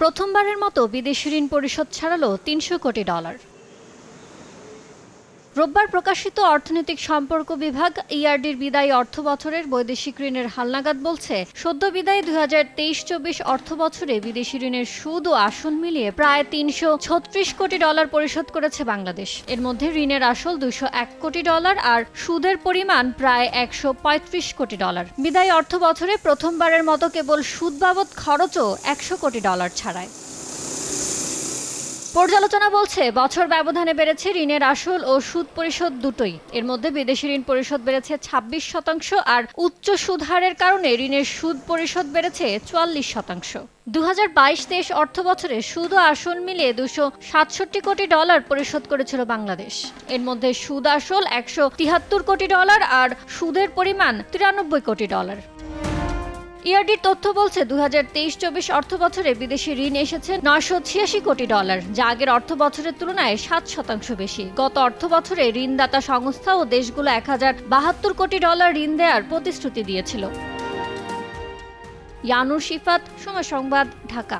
প্রথমবারের মতো বিদেশি ঋণ পরিশোধ ছাড়ালো তিনশো কোটি ডলার। রোববার প্রকাশিত অর্থনৈতিক সম্পর্ক বিভাগ ইআরডির বিদায়ী অর্থ বছরের বৈদেশিক ঋণের হালনাগাদ বলছে, সদ্য বিদায়ী দুই হাজার তেইশ চব্বিশ অর্থ বছরে বিদেশি ঋণের সুদ ও আসল মিলিয়ে প্রায় তিনশো ছত্রিশ কোটি ডলার পরিশোধ করেছে বাংলাদেশ। এর মধ্যে ঋণের আসল দুশো এক কোটি ডলার আর সুদের পরিমাণ প্রায় একশো পঁয়ত্রিশ কোটি ডলার। বিদায়ী অর্থ বছরে প্রথমবারের মতো কেবল সুদ বাবদ খরচও একশো কোটি ডলার ছাড়ায়। পর্যালোচনা বলছে, বছর ব্যবধানে বেড়েছে ঋণের আসল ও সুদ পরিশোধ দুটোই। এর মধ্যে বিদেশি ঋণ পরিশোধ বেড়েছে ছাব্বিশ শতাংশ আর উচ্চ সুদ হারের কারণে ঋণের সুদ পরিশোধ বেড়েছে চুয়াল্লিশ শতাংশ। দু হাজার বাইশ তেইশ অর্থ বছরে সুদ ও আসল মিলিয়ে দুশো সাতষট্টি কোটি ডলার পরিশোধ করেছিল বাংলাদেশ। এর মধ্যে সুদ আসল একশো তিয়াত্তর কোটি ডলার আর সুদের পরিমাণ তিরানব্বই কোটি ডলার। ইআরডির তথ্য বলছে দু হাজার তেইশ চব্বিশ অর্থ বছরে বিদেশি ঋণ এসেছে নয়শো ছিয়াশি কোটি ডলার, যা আগের অর্থ বছরের তুলনায় সাত শতাংশ বেশি। গত অর্থ বছরে ঋণদাতা সংস্থা ও দেশগুলো এক হাজার বাহাত্তর কোটি ডলার ঋণ দেওয়ার প্রতিশ্রুতি দিয়েছিল। ইয়ানুর শিফাত, সময় সংবাদ, ঢাকা।